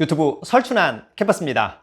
유튜브 설춘한 캠퍼스입니다.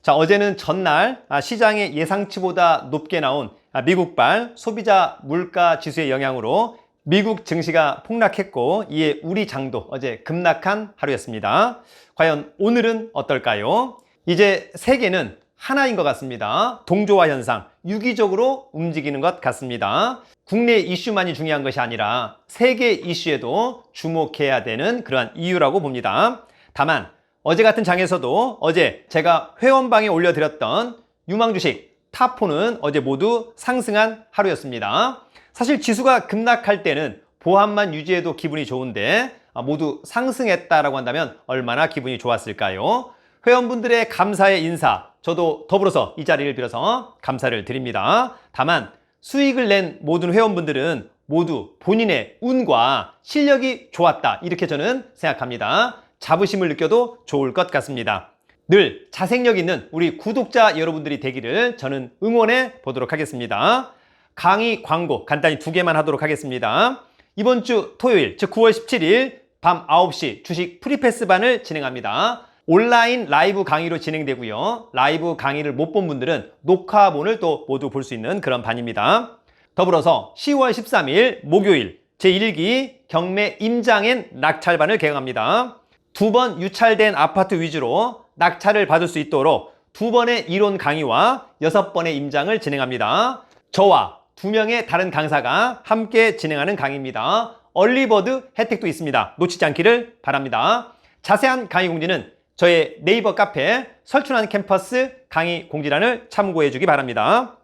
자, 어제는 전날 아, 시장의 예상치보다 높게 나온 아, 미국발 소비자 물가 지수의 영향으로 미국 증시가 폭락했고 이에 우리 장도 어제 급락한 하루였습니다. 과연 오늘은 어떨까요? 이제 세계는 하나인 것 같습니다. 동조화 현상, 유기적으로 움직이는 것 같습니다. 국내 이슈만이 중요한 것이 아니라 세계 이슈에도 주목해야 되는 그러한 이유라고 봅니다. 다만 어제 같은 장에서도 어제 제가 회원방에 올려드렸던 유망 주식 타포는 어제 모두 상승한 하루였습니다. 사실 지수가 급락할 때는 보합만 유지해도 기분이 좋은데 아, 모두 상승했다라고 한다면 얼마나 기분이 좋았을까요? 회원분들의 감사의 인사 저도 더불어서 이 자리를 빌어서 감사를 드립니다. 다만 수익을 낸 모든 회원분들은 모두 본인의 운과 실력이 좋았다 이렇게 저는 생각합니다. 자부심을 느껴도 좋을 것 같습니다. 늘 자생력 있는 우리 구독자 여러분들이 되기를 저는 응원해 보도록 하겠습니다. 강의 광고 간단히 두 개만 하도록 하겠습니다. 이번 주 토요일, 즉 9월 17일 밤 9시 주식 프리패스반을 진행합니다. 온라인 라이브 강의로 진행되고요. 라이브 강의를 못 본 분들은 녹화본을 또 모두 볼 수 있는 그런 반입니다. 더불어서 10월 13일 목요일 제1기 경매 임장엔 낙찰반을 개강합니다. 두 번 유찰된 아파트 위주로 낙찰을 받을 수 있도록 두 번의 이론 강의와 여섯 번의 임장을 진행합니다. 저와 두 명의 다른 강사가 함께 진행하는 강의입니다. 얼리버드 혜택도 있습니다. 놓치지 않기를 바랍니다. 자세한 강의 공지는 저의 네이버 카페 설춘한 캠퍼스 강의 공지란을 참고해 주기 바랍니다.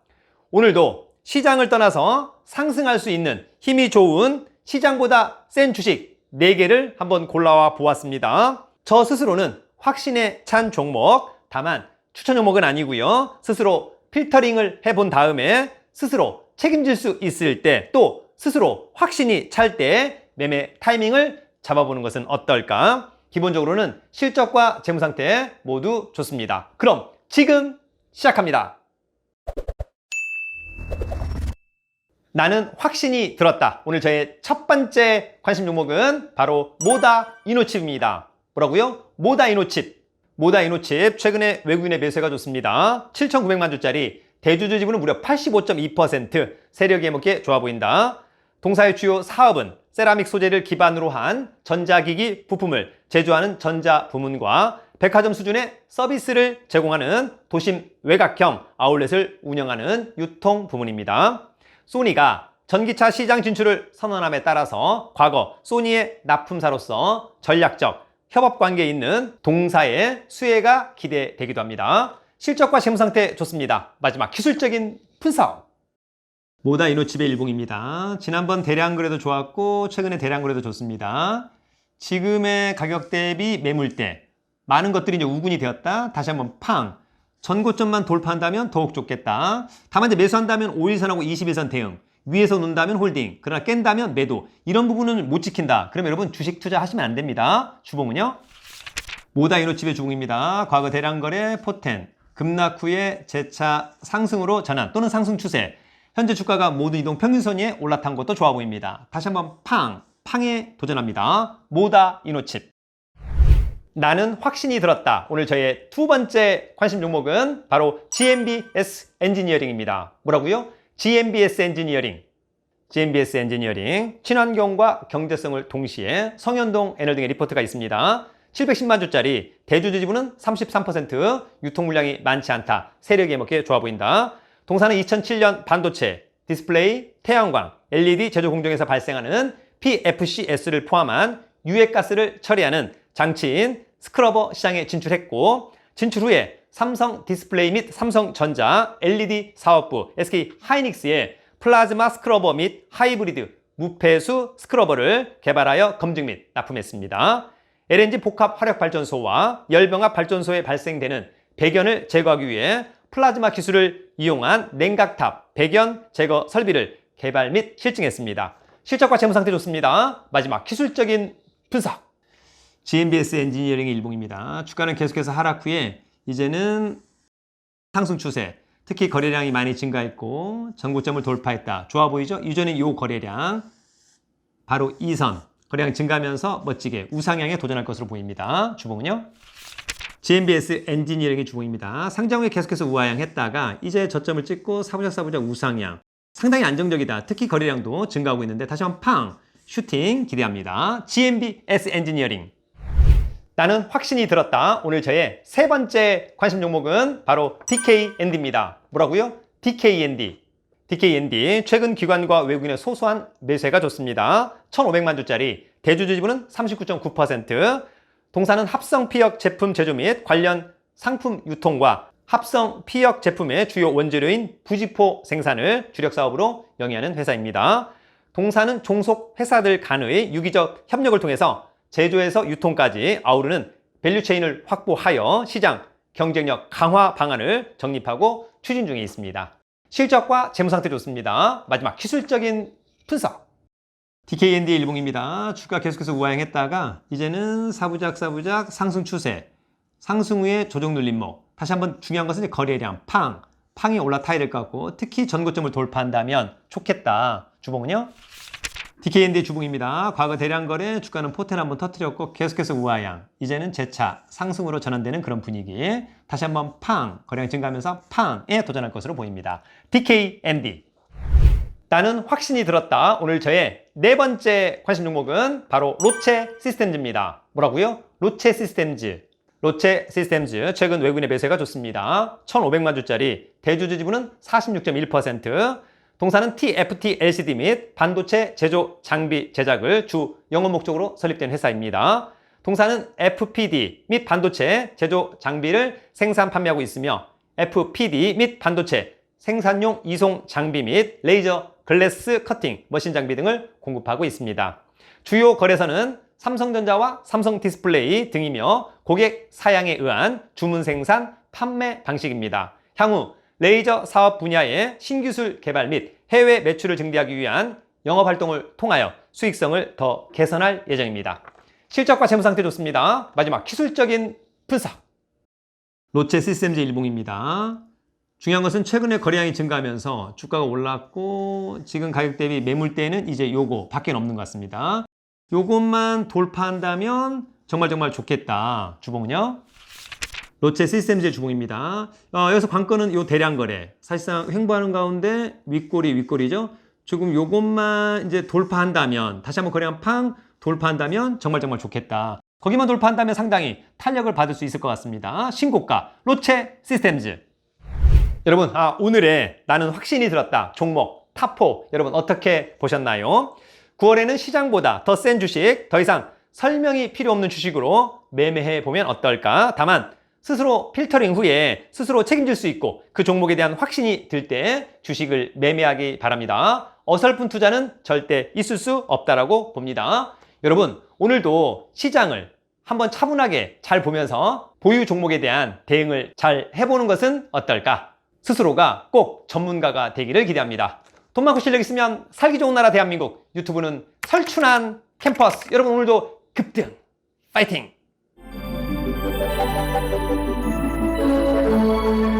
오늘도 시장을 떠나서 상승할 수 있는 힘이 좋은 시장보다 센 주식 4개를 한번 골라와 보았습니다. 저 스스로는 확신에 찬 종목, 다만 추천 종목은 아니고요. 스스로 필터링을 해본 다음에 스스로 책임질 수 있을 때 또 스스로 확신이 찰 때 매매 타이밍을 잡아보는 것은 어떨까? 기본적으로는 실적과 재무 상태 모두 좋습니다. 그럼 지금 시작합니다. 나는 확신이 들었다. 오늘 저의 첫 번째 관심 종목은 바로 모다 이노칩입니다. 뭐라고요? 모다 이노칩. 모다 이노칩 최근에 외국인의 매수가 좋습니다. 7,900만 주짜리 대주주 지분은 무려 85.2% 세력이 먹게 좋아 보인다. 동사의 주요 사업은 세라믹 소재를 기반으로 한 전자기기 부품을 제조하는 전자 부문과 백화점 수준의 서비스를 제공하는 도심 외곽형 아울렛을 운영하는 유통 부문입니다. 소니가 전기차 시장 진출을 선언함에 따라서 과거 소니의 납품사로서 전략적 협업 관계에 있는 동사의 수혜가 기대되기도 합니다. 실적과 재무 상태 좋습니다. 마지막 기술적인 분석. 모다 이노칩의 일봉입니다. 지난번 대량 거래도 좋았고 최근에 대량 거래도 좋습니다. 지금의 가격 대비 매물대 많은 것들이 이제 우군이 되었다. 다시 한번 팡 전고점만 돌파한다면 더욱 좋겠다. 다만 이제 매수한다면 5일선하고 21선 대응 위에서 논다면 홀딩 그러나 깬다면 매도 이런 부분은 못 지킨다. 그러면 여러분 주식 투자하시면 안 됩니다. 주봉은요. 모다 이노칩의 주봉입니다. 과거 대량 거래 포텐 급락 후에 재차 상승으로 전환 또는 상승 추세 현재 주가가 모든 이동 평균선에 올라탄 것도 좋아 보입니다. 다시 한번 팡, 팡에 도전합니다. 모다 이노칩. 나는 확신이 들었다. 오늘 저의 두 번째 관심 종목은 바로 GMBS 엔지니어링입니다. 뭐라고요? GMBS 엔지니어링. GMBS 엔지니어링. 친환경과 경제성을 동시에 성현동 에너지 등의 리포트가 있습니다. 710만 주짜리 대주주 지분은 33% 유통 물량이 많지 않다. 세력이 먹기에 좋아 보인다. 동사는 2007년 반도체, 디스플레이, 태양광, LED 제조 공정에서 발생하는 PFCS를 포함한 유해가스를 처리하는 장치인 스크러버 시장에 진출했고 진출 후에 삼성 디스플레이 및 삼성전자 LED 사업부 SK 하이닉스의 플라즈마 스크러버 및 하이브리드 무폐수 스크러버를 개발하여 검증 및 납품했습니다. LNG 복합 화력 발전소와 열병합 발전소에 발생되는 배견을 제거하기 위해 플라즈마 기술을 이용한 냉각탑 배견 제거 설비를 개발 및 실증했습니다. 실적과 재무 상태 좋습니다. 마지막 기술적인 분석. GMBS 엔지니어링의 일봉입니다. 주가는 계속해서 하락 후에 이제는 상승 추세. 특히 거래량이 많이 증가했고 전고점을 돌파했다. 좋아 보이죠? 이전에 이 거래량 바로 이선 거래량 증가하면서 멋지게 우상향에 도전할 것으로 보입니다. 주봉은요. GMBS 엔지니어링의 주봉입니다. 상장 후에 계속해서 우하향 했다가 이제 저점을 찍고 사부작 사부작 우상향. 상당히 안정적이다. 특히 거래량도 증가하고 있는데 다시 한번 팡 슈팅 기대합니다. GMBS 엔지니어링. 나는 확신이 들었다. 오늘 저의 세 번째 관심 종목은 바로 DKND입니다. 뭐라고요? DKND. DKND 최근 기관과 외국인의 소소한 매수가 좋습니다. 1,500만 주짜리 대주주 지분은 39.9%. 동사는 합성 피혁 제품 제조 및 관련 상품 유통과 합성 피혁 제품의 주요 원재료인 부지포 생산을 주력 사업으로 영위하는 회사입니다. 동사는 종속 회사들 간의 유기적 협력을 통해서 제조에서 유통까지 아우르는 밸류체인을 확보하여 시장 경쟁력 강화 방안을 정립하고 추진 중에 있습니다. 실적과 재무 상태 좋습니다. 마지막 기술적인 분석. DKND 일봉입니다. 주가 계속해서 우하향했다가 이제는 사부작 사부작 상승 추세. 상승 후에 조정 눌림목. 다시 한번 중요한 것은 이제 거래량 팡. 팡이 올라타야 될 것 같고 특히 전고점을 돌파한다면 좋겠다. 주봉은요? DKND 주봉입니다. 과거 대량 거래 주가는 포텐 한번 터트렸고 계속해서 우하향. 이제는 재차 상승으로 전환되는 그런 분위기. 다시 한번 팡 거래량 증가하면서 팡에 도전할 것으로 보입니다. DKND. 나는 확신이 들었다. 오늘 저의 네 번째 관심 종목은 바로 로체 시스템즈입니다. 뭐라고요? 로체 시스템즈. 로체 시스템즈 최근 외국인의 매수가 좋습니다. 1,500만 주짜리 대주주 지분은 46.1%. 동사는 TFT LCD 및 반도체 제조 장비 제작을 주 영업 목적으로 설립된 회사입니다. 동사는 FPD 및 반도체 제조 장비를 생산 판매하고 있으며 FPD 및 반도체 생산용 이송 장비 및 레이저 글래스 커팅 머신 장비 등을 공급하고 있습니다. 주요 거래선은 삼성전자와 삼성 디스플레이 등이며 고객 사양에 의한 주문 생산 판매 방식입니다. 향후 레이저 사업 분야의 신기술 개발 및 해외 매출을 증대하기 위한 영업 활동을 통하여 수익성을 더 개선할 예정입니다. 실적과 재무 상태 좋습니다. 마지막 기술적인 분석. 로체 시스템즈 일봉입니다. 중요한 것은 최근에 거래량이 증가하면서 주가가 올랐고 지금 가격 대비 매물대는 이제 요거 밖에 없는 것 같습니다. 요것만 돌파한다면 정말 정말 좋겠다. 주봉은요. 로체 시스템즈의 주봉입니다. 어, 여기서 관건은 요 대량 거래. 사실상 횡보하는 가운데 윗꼬리 윗꼬리죠. 조금 요것만 이제 돌파한다면 다시 한번 거래량 팡 돌파한다면 정말 정말 좋겠다. 거기만 돌파한다면 상당히 탄력을 받을 수 있을 것 같습니다. 신고가 로체 시스템즈. 여러분, 아, 오늘의 나는 확신이 들었다. 종목, 타포. 여러분, 어떻게 보셨나요? 9월에는 시장보다 더 센 주식, 더 이상 설명이 필요 없는 주식으로 매매해 보면 어떨까? 다만, 스스로 필터링 후에 스스로 책임질 수 있고 그 종목에 대한 확신이 들 때 주식을 매매하기 바랍니다. 어설픈 투자는 절대 있을 수 없다라고 봅니다. 여러분, 오늘도 시장을 한번 차분하게 잘 보면서 보유 종목에 대한 대응을 잘 해보는 것은 어떨까? 스스로가 꼭 전문가가 되기를 기대합니다. 돈 많고 실력 있으면 살기 좋은 나라 대한민국 유튜브는 설춘한 캠퍼스 여러분 오늘도 급등 파이팅! Thank you.